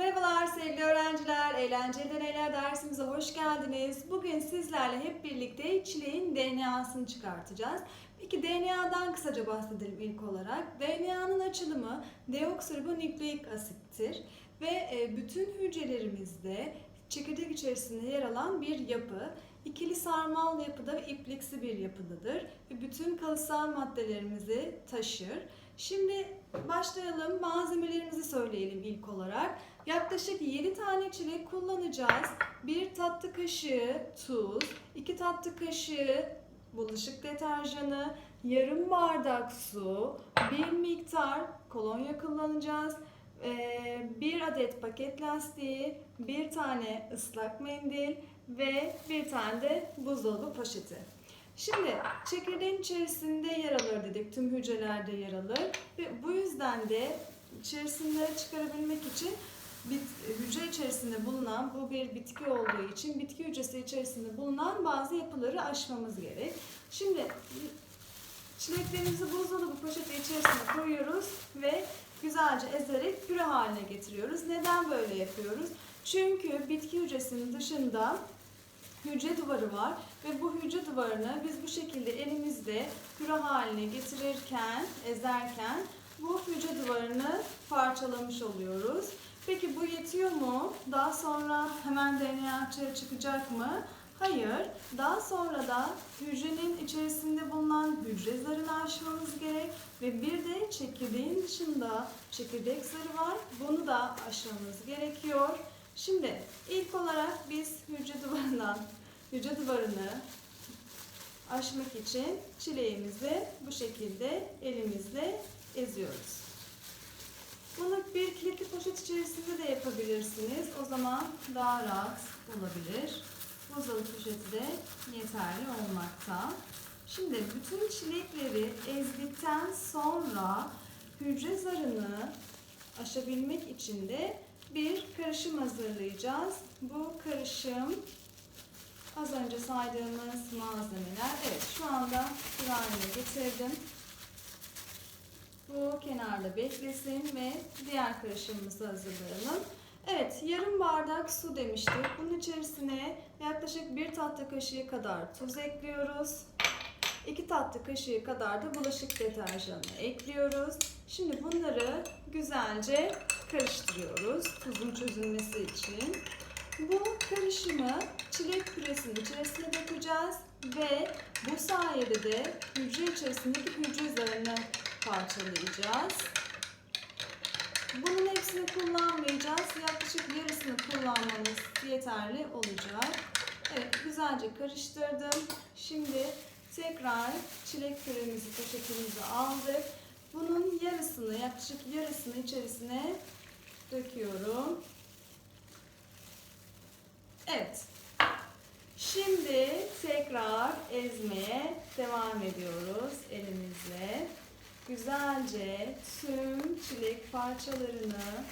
Merhabalar sevgili öğrenciler, Eğlenceli Deneyler dersimize hoş geldiniz. Bugün sizlerle hep birlikte çileğin DNA'sını çıkartacağız. Peki DNA'dan kısaca bahsedelim ilk olarak. DNA'nın açılımı deoksiribonükleik asittir ve e, bütün hücrelerimizde çekirdek içerisinde yer alan bir yapı. İkili sarmal yapıda ve ipliksi bir yapıdadır ve bütün kalısal maddelerimizi taşır. Şimdi başlayalım. Malzemelerimizi söyleyelim ilk olarak. Yaklaşık 7 tane çilek kullanacağız. 1 tatlı kaşığı tuz, 2 tatlı kaşığı bulaşık deterjanı, yarım bardak su, bir miktar kolonya kullanacağız. Ee, bir adet paket lastiği, bir tane ıslak mendil ve bir tane de buzdolabı poşeti. Şimdi çekirdeğin içerisinde yer alır dedik. Tüm hücrelerde yer alır. Ve bu yüzden de içerisinde çıkarabilmek için bit, hücre içerisinde bulunan bu bir bitki olduğu için bitki hücresi içerisinde bulunan bazı yapıları aşmamız gerek. Şimdi çileklerimizi buzdolabı poşeti içerisine koyuyoruz ve güzelce ezerek püre haline getiriyoruz. Neden böyle yapıyoruz? Çünkü bitki hücresinin dışında hücre duvarı var ve bu hücre duvarını biz bu şekilde elimizde püre haline getirirken, ezerken bu hücre duvarını parçalamış oluyoruz. Peki bu yetiyor mu? Daha sonra hemen DNA açığa çıkacak mı? Hayır. Daha sonra da hücrenin içerisinde bulunan hücre zarını aşmamız gerek ve bir de çekirdeğin dışında çekirdek zarı var. Bunu da aşmamız gerekiyor. Şimdi ilk olarak biz hücre hücre duvarını aşmak için çileğimizi bu şekilde elimizle eziyoruz. Bunu bir kilitli poşet içerisinde de yapabilirsiniz. O zaman daha rahat olabilir. Buzdolabı poşeti de yeterli olmakta. Şimdi bütün çilekleri ezdikten sonra hücre zarını aşabilmek için de bir karışım hazırlayacağız. Bu karışım az önce saydığımız malzemeler. Evet şu anda bir getirdim. Bu kenarda beklesin ve diğer karışımımızı hazırlayalım. Evet, yarım bardak su demiştik. Bunun içerisine yaklaşık bir tatlı kaşığı kadar tuz ekliyoruz. 2 tatlı kaşığı kadar da bulaşık deterjanı ekliyoruz. Şimdi bunları güzelce karıştırıyoruz tuzun çözülmesi için. Bu karışımı çilek püresinin içerisine dökeceğiz ve bu sayede de hücre içerisindeki hücre zarını parçalayacağız. Bunun hepsini kullanmayacağız. Yaklaşık yarısını kullanmamız yeterli olacak. Evet, güzelce karıştırdım. Şimdi tekrar çilek püremizi poşetimize aldık. Bunun yarısını, yaklaşık yarısını içerisine döküyorum. Evet. Şimdi tekrar ezmeye devam ediyoruz elimizle. Güzelce tüm çilek parçalarını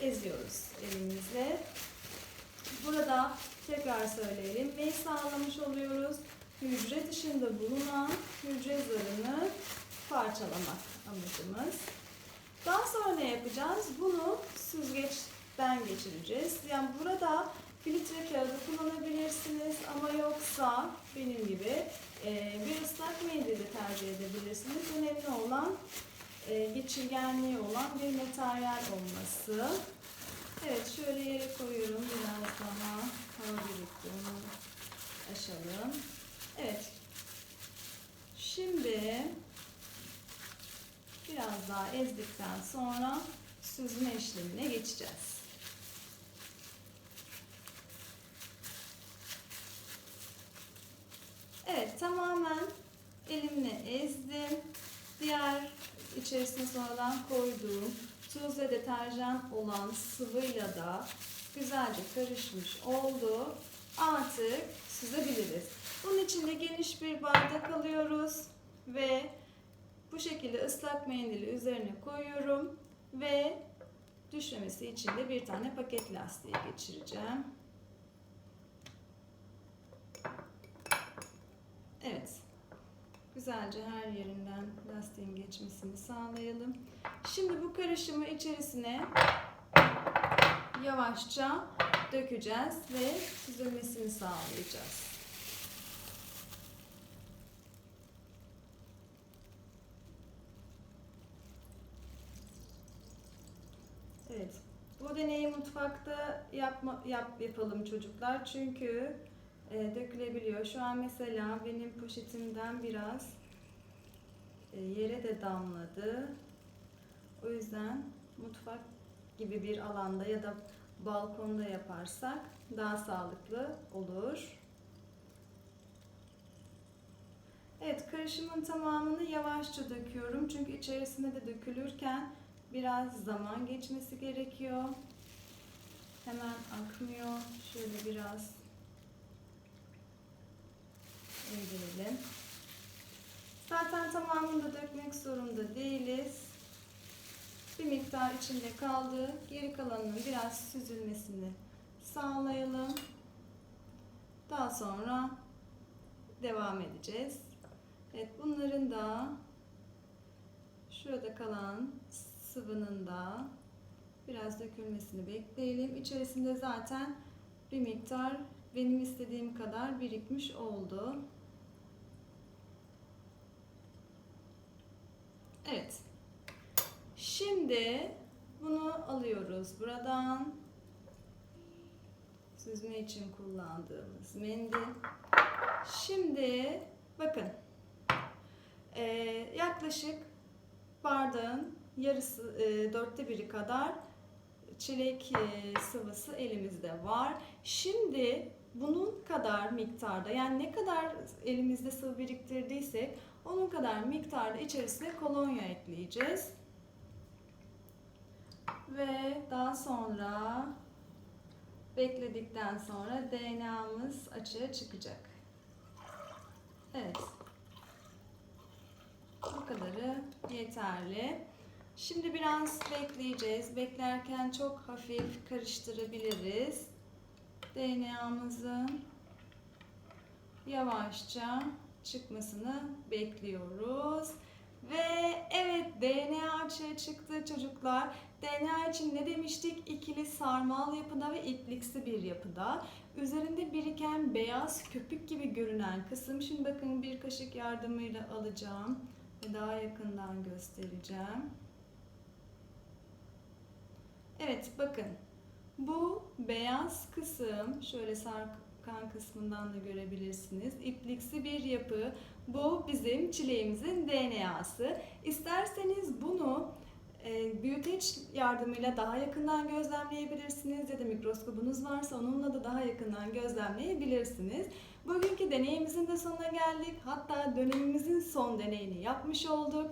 eziyoruz elimizle. Burada tekrar söyleyelim. Neyi sağlamış oluyoruz? Hücre dışında bulunan hücre zarını parçalamak amacımız. Daha sonra ne yapacağız? Bunu süzgeçten geçireceğiz. Yani burada filtre kağıdı kullanabilirsiniz ama yoksa benim gibi e, bir ıslak mendili tercih edebilirsiniz. Önemli olan e, geçirgenliği olan bir materyal olması. Evet şöyle yere koyuyorum biraz daha hava birikti aşalım. Evet. Şimdi biraz daha ezdikten sonra süzme işlemine geçeceğiz. Evet tamamen elimle ezdim. Diğer içerisine sonradan koyduğum tuz ve deterjan olan sıvıyla da güzelce karışmış oldu. Artık süzebiliriz. Bunun için de geniş bir bardak alıyoruz ve bu şekilde ıslak mendili üzerine koyuyorum ve düşmemesi için de bir tane paket lastiği geçireceğim. Evet. Güzelce her yerinden lastiğin geçmesini sağlayalım. Şimdi bu karışımı içerisine yavaşça dökeceğiz ve süzülmesini sağlayacağız. Evet. Bu deneyi mutfakta yapma, yap, yapalım çocuklar. Çünkü e, dökülebiliyor. Şu an mesela benim poşetimden biraz e, yere de damladı. O yüzden mutfak gibi bir alanda ya da balkonda yaparsak daha sağlıklı olur. Evet, karışımın tamamını yavaşça döküyorum. Çünkü içerisine de dökülürken biraz zaman geçmesi gerekiyor. Hemen akmıyor. Şöyle biraz indirelim. Zaten tamamını da dökmek zorunda değiliz. Bir miktar içinde kaldı. Geri kalanının biraz süzülmesini sağlayalım. Daha sonra devam edeceğiz. Evet bunların da şurada kalan sıvının da biraz dökülmesini bekleyelim. İçerisinde zaten bir miktar benim istediğim kadar birikmiş oldu. Evet. Şimdi bunu alıyoruz buradan. Süzme için kullandığımız mendil. Şimdi bakın. Ee, yaklaşık bardağın yarısı, e, dörtte biri kadar çilek e, sıvısı elimizde var. Şimdi bunun kadar miktarda yani ne kadar elimizde sıvı biriktirdiysek onun kadar miktarda içerisine kolonya ekleyeceğiz. Ve daha sonra bekledikten sonra DNA'mız açığa çıkacak. Evet. Bu kadarı yeterli. Şimdi biraz bekleyeceğiz. Beklerken çok hafif karıştırabiliriz. DNA'mızın yavaşça çıkmasını bekliyoruz. Ve evet DNA açığa çıktı çocuklar. DNA için ne demiştik? İkili sarmal yapıda ve ipliksi bir yapıda. Üzerinde biriken beyaz köpük gibi görünen kısım. Şimdi bakın bir kaşık yardımıyla alacağım ve daha yakından göstereceğim. Evet bakın bu beyaz kısım şöyle sarkan kısmından da görebilirsiniz. İpliksi bir yapı. Bu bizim çileğimizin DNA'sı. İsterseniz bunu e, büyüteç yardımıyla daha yakından gözlemleyebilirsiniz ya da mikroskobunuz varsa onunla da daha yakından gözlemleyebilirsiniz. Bugünkü deneyimizin de sonuna geldik. Hatta dönemimizin son deneyini yapmış olduk.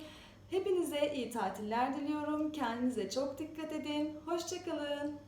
Hepinize iyi tatiller diliyorum. Kendinize çok dikkat edin. Hoşçakalın.